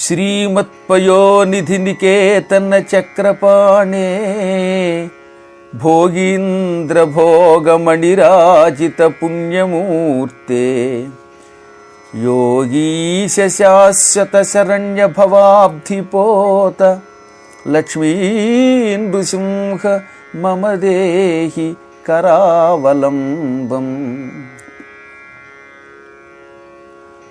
శ్రీమత్పయోనిధి నికేతన చక్రపాణే భోగీంద్ర భోగమణిరాజిత పుణ్యమూర్తే యోగీశ శాశ్వత శరణ్య భవాబ్ధిపోత లక్ష్మీ నృసింహ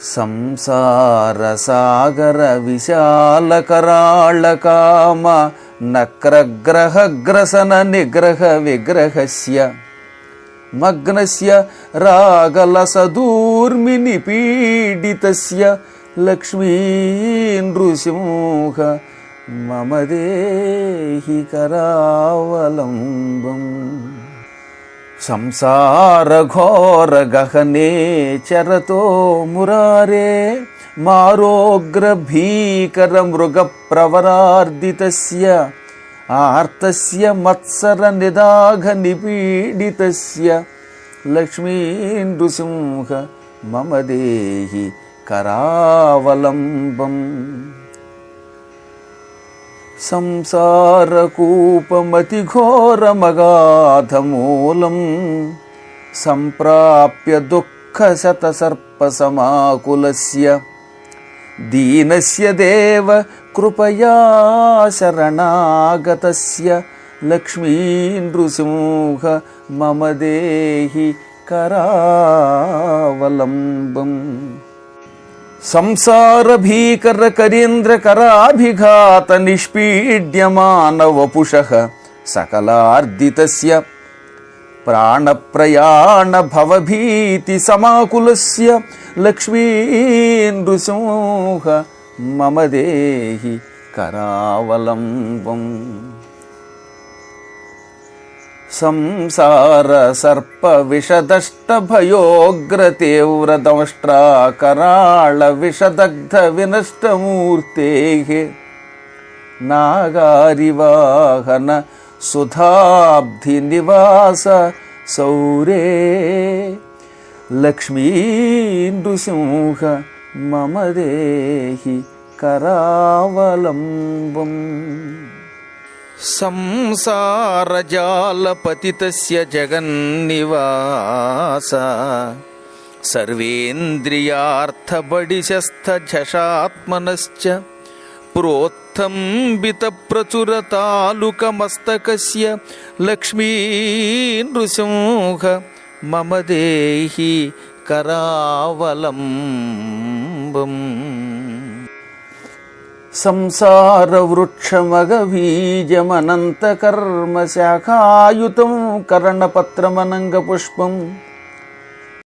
సంసార సాగర విశాల కరాళ కామ నక్రగ్రహ నిగ్రహ విగ్రహస్య మగ్నస్య రాగలసదూర్మి నిపీడితస్య లక్ష్మీ నృసింహ మమదేహి కరావలంబం సంసారఘోర గహనే చరతో మురారే మారోగ్ర భీకర మృగ ప్రవరార్దితస్య ఆర్తస్య మత్సర నిదాఘ నిపీడితస్య లక్ష్మీ మమ దేహి కరావలంబం. సంసారకూపమతిఘోరమగాధమూలం సంప్రాప్య దుఃఖశతసర్పసమాకులస్య. దీనస్య దేవ కృపయా శరణాగతస్య. లక్ష్మీనృసింహ మమ దేహి కరావలంబం. సంసార భీకర కరీంద్ర కరాభిఘాత నిష్పీడ్యమాన వపుష సకలార్దితస్య ప్రాణప్రయాణ భవభీతి సమాకులస్య లక్ష్మీ నృసింహ మమ దేహి కరావలంబం సంసార సర్ప విషదష్ట భయోగ్ర తీవ్ర దంష్ట్రా కరాళ విషదగ్ధ వినష్టమూర్తే నాగారివాహన సుధాబ్ధి నివాస సౌరే లక్ష్మీ నృసింహ మమ దేహి కరావలంబం సంసారజాలపతితస్య జగన్నివాస. సర్వేంద్రియార్థబడిశస్థఝషాత్మనశ్చ ప్రోత్థంబితప్రచురతాలుకమస్తకస్య లక్ష్మీ నృసింహ మమ దేహి